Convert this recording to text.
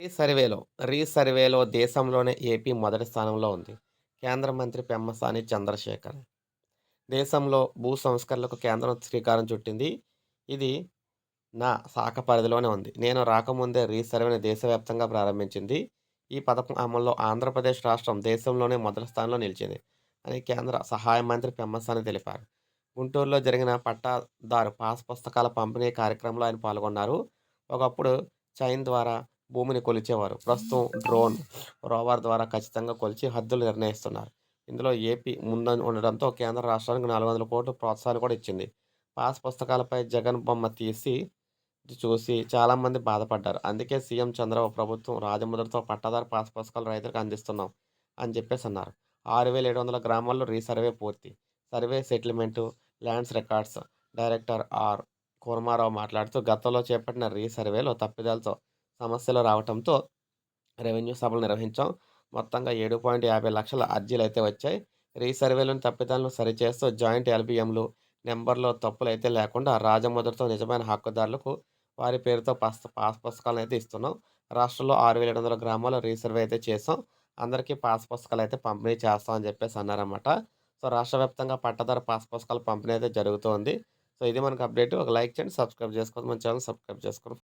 రీసర్వేలో రీసర్వేలో దేశంలోనే ఏపీ మొదటి స్థానంలో ఉంది. కేంద్ర మంత్రి పెమ్మసాని చంద్రశేఖర్. దేశంలో భూ సంస్కరణలకు కేంద్రం శ్రీకారం చుట్టింది. ఇది నా శాఖ పరిధిలోనే ఉంది. నేను రాకముందే రీసర్వేని దేశవ్యాప్తంగా ప్రారంభించింది. ఈ పథకం అమల్లో ఆంధ్రప్రదేశ్ రాష్ట్రం దేశంలోనే మొదటి స్థానంలో నిలిచింది అని కేంద్ర సహాయ మంత్రి పెమ్మసాని తెలిపారు. గుంటూరులో జరిగిన పట్టాదారు పాస్ పుస్తకాల పంపిణీ కార్యక్రమంలో ఆయన పాల్గొన్నారు. ఒకప్పుడు చైన్ ద్వారా భూమిని కొలిచేవారు. ప్రస్తుతం డ్రోన్ రోవర్ ద్వారా ఖచ్చితంగా కొలిచి హద్దులు నిర్ణయిస్తున్నారు. ఇందులో ఏపీ ముందు ఉండడంతో కేంద్ర రాష్ట్రానికి నాలుగు వందల కోట్లు ప్రోత్సాహాలు కూడా ఇచ్చింది. పాస్ పుస్తకాలపై జగన్ బొమ్మ తీసి చూసి చాలామంది బాధపడ్డారు. అందుకే సీఎం చంద్రబాబు ప్రభుత్వం రాజముద్రతో పట్టాదారు పాస్ పుస్తకాలు రైతులకు అందిస్తున్నాం అని చెప్పేసి అన్నారు. ఆరు వేల ఏడు వందల గ్రామాల్లో రీసర్వే పూర్తి. Survey settlement lands records director R Kurmarao మాట్లాడుతూ గతంలో చేపట్టిన రీసర్వేలో తప్పిదాలతో సమస్యలు రావడంతో రెవెన్యూ సభలు నిర్వహించాం. మొత్తంగా ఏడు పాయింట్ యాభై లక్షల అర్జీలు అయితే వచ్చాయి. రీసర్వేలను తప్పిదాలను సరిచేస్తూ జాయింట్ ఎల్బిఎంలు నెంబర్లో తప్పులు అయితే లేకుండా రాజముద్రతో నిజమైన హక్కుదారులకు వారి పేరుతో పాస్ పాస్ పుస్తకాలను అయితే ఇస్తున్నాం. రాష్ట్రంలో ఆరు వేల ఏడు వందల గ్రామాల్లో రీసర్వే అయితే చేసాం అందరికీ పాస్ పుస్తకాలు అయితే పంపిణీ చేస్తాం అని చెప్పేసి అన్నారన్నమాట. సో రాష్ట్ర వ్యాప్తంగా పట్టదారు పాస్ పుస్తకాలు పంపిణీ అయితే జరుగుతోంది. సో ఇది మనకు అప్డేట్. ఒక లైక్ చేయండి సబ్స్క్రైబ్ చేసుకోండి మన ఛానల్ సబ్స్క్రైబ్ చేసుకోండి.